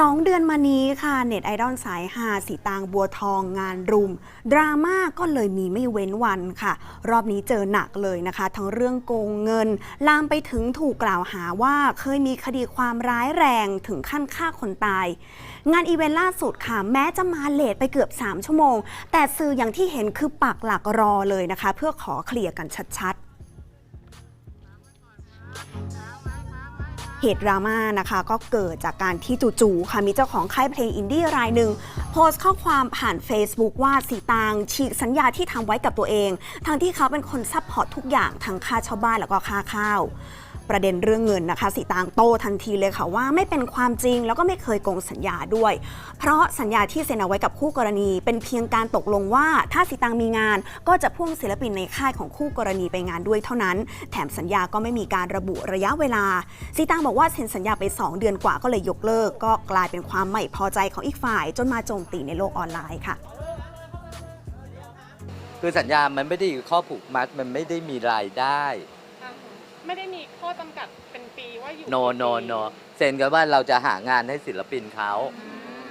สองเดือนมานี้ค่ะเน็ตไอดอลสายหาสีตางบัวทองงานรุม ดราม่าก็เลยมีไม่เว้นวันค่ะ รอบนี้เจอหนักเลยนะคะ ทั้งเรื่องโกงเงิน ลามไปถึงถูกกล่าวหาว่าเคยมีคดีความร้ายแรงถึงขั้นฆ่าคนตาย งานอีเวนต์ล่าสุดค่ะ แม้จะมาเลทไปเกือบ 3 ชั่วโมง แต่สื่ออย่างที่เห็นคือปักหลักรอเลยนะคะ เพื่อขอเคลียร์กันชัดๆ เหตุดราม่านะคะก็เกิดจากการที่จู่ๆค่ะมีเจ้าของค่ายเพลงอินดี้รายหนึ่งโพสต์ข้อความผ่าน Facebook ว่าสีตางฉีกสัญญาที่ทำไว้กับตัวเอง ทั้งที่เขาเป็นคนซัพพอร์ตทุกอย่างทั้งค่าเช่าบ้านแล้วก็ค่าข้าวประเด็นเรื่องเงินนะคะสีตางโตทันทีเลยค่ะว่าไม่เป็นความจริงแล้วก็ไม่เคยโกงสัญญาด้วย เพราะสัญญาที่เซ็นเอาไว้กับคู่กรณี เป็นเพียงการตกลงว่าถ้าสีตังมีงาน ก็จะพ่วงศิลปินในค่ายของคู่กรณีไปงานด้วยเท่านั้น แถมสัญญาก็ไม่มีการระบุระยะเวลาสีตังบอกว่าเซ็นสัญญาไป 2 เดือนกว่าก็เลยยกเลิก ก็กลายเป็นความไม่พอใจของอีกฝ่าย จนมาโจมตีในโลกออนไลน์ค่ะคือสัญญามันไม่ได้อยู่ข้อผูกมัด มันไม่ได้มีรายได้ ไม่ได้มีข้อจำกัดเป็นปีว่าอยู่โนกี่โนปีโนเซ็นกันว่าเราจะหางานให้ศิลปินเขา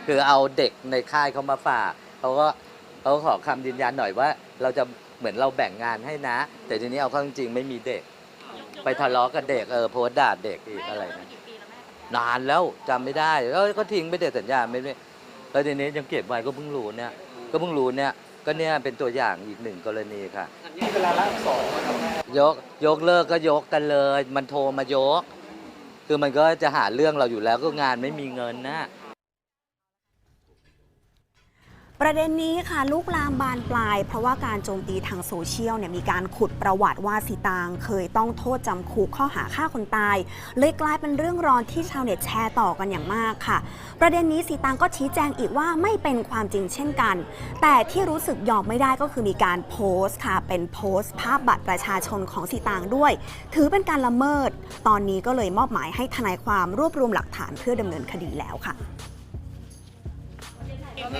คือเอาเด็กในค่ายเขามาฝากเขาก็เขาขอคำยืนยันหน่อยว่า เราจะเหมือนเราแบ่งงานให้นะ แต่ทีนี้เอาเข้าจริงๆไม่มีเด็ก ไปทะเลาะกับเด็กเออโพสต์ด่าเด็กอีกอะไรนะนานแล้วจำไม่ได้ก็ก็ทิ้งไม่ได้สัญญาไม่ได้แล้วทีนี้ยังเก็บไว้ก็เพิ่งรู้เนี่ย ก็เพิ่งรู้เนี่ย ก็เนี่ยเป็นตัวอย่างอีกหนึ่งกรณีค่ะเวลาละสองนะครับยกยกเลิกก็ยกกันเลย มันโทรมายก คือมันก็จะหาเรื่องเราอยู่แล้วก็งานไม่มีเงินนะ ประเด็นนี้ค่ะลุกลามบานปลาย เพราะว่าการโจมตีทางโซเชียลเนี่ยมีการขุดประวัติว่าสีตาง เคยต้องโทษจำคุกข้อหาฆ่าคนตาย เลยกลายเป็นเรื่องร้อนที่ชาวเน็ตแชร์ต่อกันอย่างมากค่ะ ประเด็นนี้สีตางก็ชี้แจงอีกว่าไม่เป็นความจริงเช่นกัน แต่ที่รู้สึกยอมไม่ได้ก็คือมีการโพสต์ค่ะเป็นโพสต์ ภาพบัตรประชาชนของสีตางด้วย ถือเป็นการละเมิด ตอนนี้ก็เลยมอบหมายให้ทนายความรวบรวมหลักฐานเพื่อดำเนินคดีแล้วค่ะ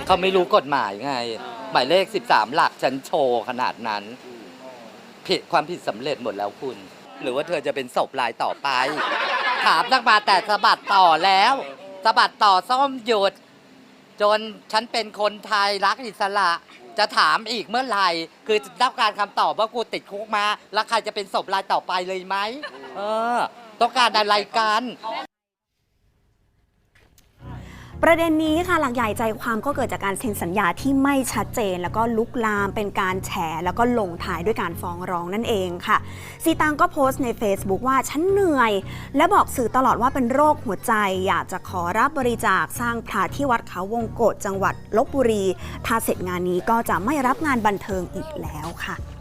เขาไม่รู้กฎหมายไง หมายเลข 13 หลักฉันโชว์ขนาดนั้น ผิดความผิดสำเร็จหมดแล้วคุณ หรือว่าเธอจะเป็นศพรายต่อไป ถามตั้งมาแต่สะบัดต่อแล้วสะบัดต่อซ่อมหยุด จนฉันเป็นคนไทยรักอิสระ จะถามอีกเมื่อไหร่ คือต้องการคำตอบว่ากูติดคุกมา แล้วใครจะเป็นศพรายต่อไปเลยไหมเออ ต้องการอะไรกัน ประเด็นนี้ค่ะหลักใหญ่ใจความก็เกิดจากการเซ็นสัญญาที่ไม่ชัดเจน แล้วก็ลุกลามเป็นการแฉแล้วก็ลงท้ายด้วยการฟ้องร้องนั่นเองค่ะซีตังก็โพสต์ใน Facebook ว่าฉันเหนื่อย และบอกสื่อตลอดว่าเป็นโรคหัวใจ อยากจะขอรับบริจาคสร้างพระที่วัดเขาวงโกฏจังหวัดลบบุรี ถ้าเสร็จงานนี้ก็จะไม่รับงานบันเทิงอีกแล้วค่ะ